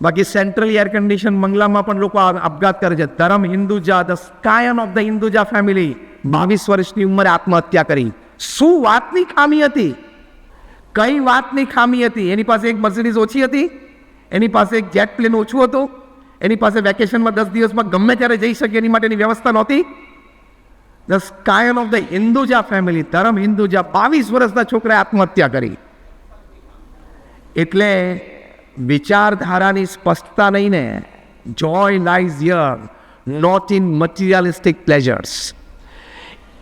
બાકી central air condition બંગલામાં પણ લોકો આપઘાત કરે છે. Dharam Hinduja the scion of the Hinduja family બાવીસ વર્ષની ઉંમરે આત્મહત્યા કરી. શું વાતની ખામી હતી? કઈ વાતની ખામી હતી? એની પાસે એક મર્સિડીઝ ઓછી હતી, એની પાસે એક જેટ પ્લેન ઓછું હતું, એની પાસે વેકેશનમાં દસ દિવસમાં ગમે ત્યારે જઈ શકે એની માટેની વ્યવસ્થા નહોતી. The scion of the Hinduja family Dharam Hinduja બાવીસ વર્ષના છોકરાએ આત્મહત્યા કરી. એટલે વિચારધારાની સ્પષ્ટતા નહીં ને. Joy lies here not in materialistic pleasures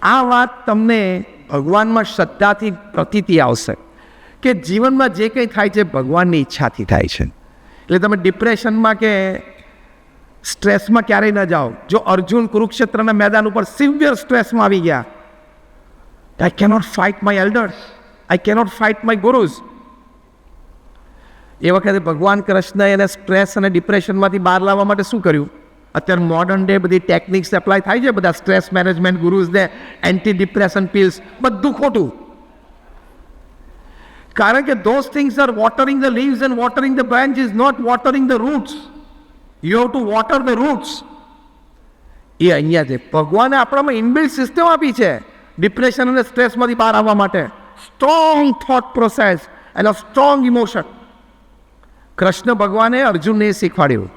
આ વાત તમને ભગવાનમાં શ્રદ્ધાથી પ્રતીતિ આવશે કે જીવનમાં જે કંઈ થાય છે ભગવાનની ઈચ્છાથી થાય છે. એટલે તમે ડિપ્રેશનમાં કે સ્ટ્રેસમાં ક્યારેય ન જાઓ. જો અર્જુન કુરુક્ષેત્રના મેદાન ઉપર સિવિયર સ્ટ્રેસમાં આવી ગયા. I cannot fight my elders I cannot fight my gurus એ વખતે ભગવાન કૃષ્ણએ એને સ્ટ્રેસ અને ડિપ્રેશનમાંથી બહાર લાવવા માટે શું કર્યું? અત્યારે મોડર્ન ડે બધી ટેકનિક્સ એપ્લાય થાય છે બધા સ્ટ્રેસ મેનેજમેન્ટ ગુરુઝને એન્ટી ડિપ્રેશન પિલ્સ બધું ખોટું. કારણ કે those things are watering the leaves and watering the branch is not watering the roots you have to water the roots એ અહીંયા છે. ભગવાને આપણામાં ઇનબિલ્ડ સિસ્ટમ આપી છે ડિપ્રેશન અને સ્ટ્રેસમાંથી બહાર આવવા માટે. Strong thought process and a strong emotion Krishna ભગવાને અર્જુનને શીખવાડ્યું.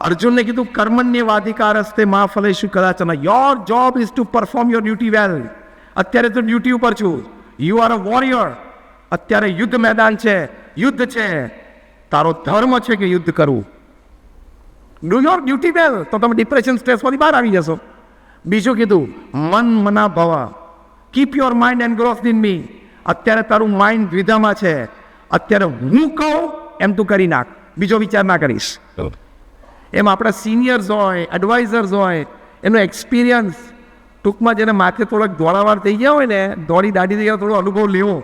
અર્જુનને કીધું કર્મણ્યવાધિકાર હસ્તે મા ફલેશું કદાચન. Your job is to perform your duty well અત્યારે તો ડ્યુટી ઉપર છું. યુ આર અ વોરિયર અત્યારે યુદ્ધ મેદાન છે. યુદ્ધ છે. તારો ધર્મ છે કે યુદ્ધ કરવું ડુ યોર ડ્યુટી વેલ તો તમે ડિપ્રેશન સ્ટ્રેસમાંથી બહાર આવી જશો. બીજું કીધું, મન મના ભવ. Keep your mind and growth in me અત્યારે તારું માઇન્ડ દ્વિધામાં છે. અત્યારે હું કહું એમ તું કરી નાખ. બીજો વિચાર ના કરીશ. એમ આપણા સિનિયર્સ હોય એડવાઇઝર્સ હોય એનો એક્સપિરિયન્સ ટૂંકમાં જેને માથે થોડાક દોડાવાર થઈ ગયા હોય ને દોડી દાડી થઈ ગયા થોડો અનુભવ લેવો.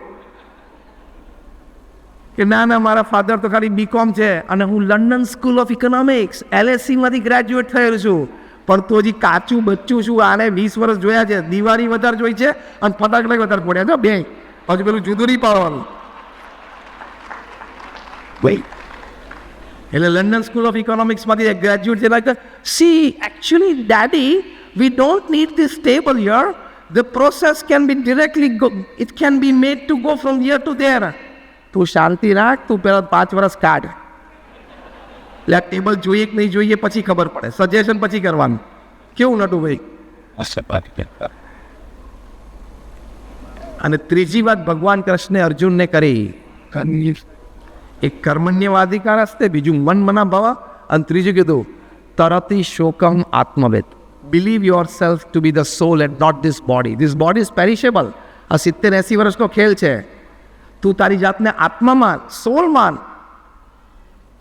કે ના ના મારા ફાધર તો ખાલી બીકોમ છે અને હું લંડન સ્કૂલ ઓફ ઇકોનોમિક્સ એલએસસીમાંથી ગ્રેજ્યુએટ થયેલ છું. પણ તો હજી કાચું બચ્ચું છું આને વીસ વર્ષ જોયા છે. દિવાળી વધારે જોઈ છે અને ફટાકડા વધારે પડ્યા છે. બે હજુ પેલું જુદું નહીં પાડવાનું. ભાઈ એટલે લંડન સ્કૂલ ઓફ ઇકોનોમિક્સમાંથી એક ગ્રેજ્યુએટ છે like see actually daddy we don't need this table here the process can be directly go it can be made to go from here to there તું શાંતિ રાખ તું પહેલાં પાંચ વર્ષ કાઢ એટલે આ ટેબલ જોઈએ કે નહીં જોઈએ પછી ખબર પડે સજેશન પછી કરવાનું કેવું નટું ભાઈ અને ત્રીજી વાત ભગવાન કૃષ્ણે અર્જુનને કરી. એક કર્મણ્યવાધિકાર હસ્તે બીજું મન મના ભવા અને ત્રીજું કીધું, તરતી શોકમ આત્મવેદ. Believe yourself to be the soul and not this body this body is perishable આ સિત્તેર એંસી વર્ષનો ખેલ છે. તું તારી જાતને આત્મામાં સોલ માન.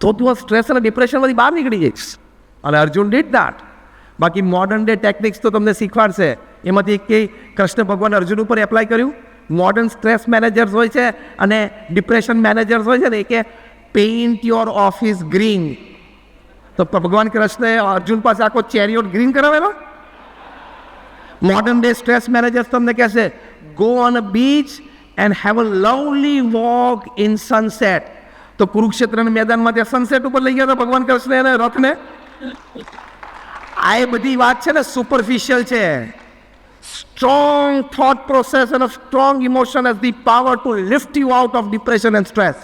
તો તું આ સ્ટ્રેસ અને ડિપ્રેશનમાંથી બહાર નીકળી જઈશ. અને અર્જુન ડીડ દેટ બાકી મોડર્ન ડે ટેકનિક્સ તો તમને શીખવાડશે. એમાંથી એક કે કૃષ્ણ ભગવાન અર્જુન ઉપર એપ્લાય કર્યું. મોડર્ન સ્ટ્રેસ મેનેજર્સ હોય છે અને ડિપ્રેશન મેનેજર્સ હોય છે ને, એ કે પેઇન્ટ યોર ઓફિસ ગ્રીન તો ભગવાન કૃષ્ણએ અર્જુન પાસે આખો ચેરિયોટ ગ્રીન કરાવેલો? મોડર્ન ડે સ્ટ્રેસ મેનેજર્સ તમને કહેશે go on a beach and have a lovely walk in sunset તો કુરુક્ષેત્રના મેદાનમાં ત્યાં સનસેટ ઉપર લઈ ગયા હતા ભગવાન કૃષ્ણ એને રથને? આ એ બધી વાત છે ને સુપરફિશિયલ છે. Strong thought process and a strong emotion has the power to lift you out of depression and stress.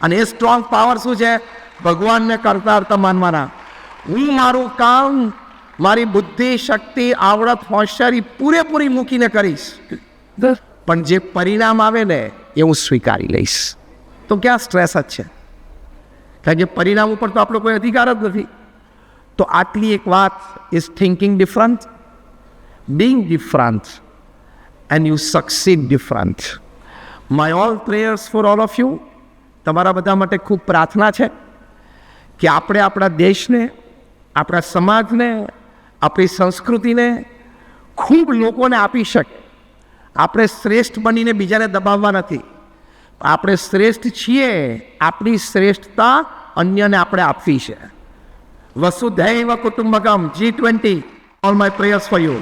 અને એ સ્ટ્રોંગ પાવર શું છે? ભગવાનને કરતા અર્થ માનવાના. હું મારું કામ મારી બુદ્ધિ શક્તિ આવડત હોશિયારી પૂરેપૂરી મૂકીને કરીશ. પણ જે પરિણામ આવે ને એ હું સ્વીકારી લઈશ. તો ક્યાં સ્ટ્રેસ જ છે? કારણ કે પરિણામ ઉપર તો આપણો કોઈ અધિકાર જ નથી. તો આટલી એક વાત is thinking different being different, and you succeed different. My all prayers for all of you. તમારા બધા માટે ખૂબ પ્રાર્થના છે કે આપણે આપણા દેશને, આપણા સમાજને, આપણી સંસ્કૃતિને ખૂબ લોકોને આપી શકીએ. આપણે શ્રેષ્ઠ બનીને બીજાને દબાવવા નથી. આપણે શ્રેષ્ઠ છીએ, આપણી શ્રેષ્ઠતા અન્યને આપણે આપવી છે. વસુધૈવ કુટુંબકમ G twenty all my prayers for you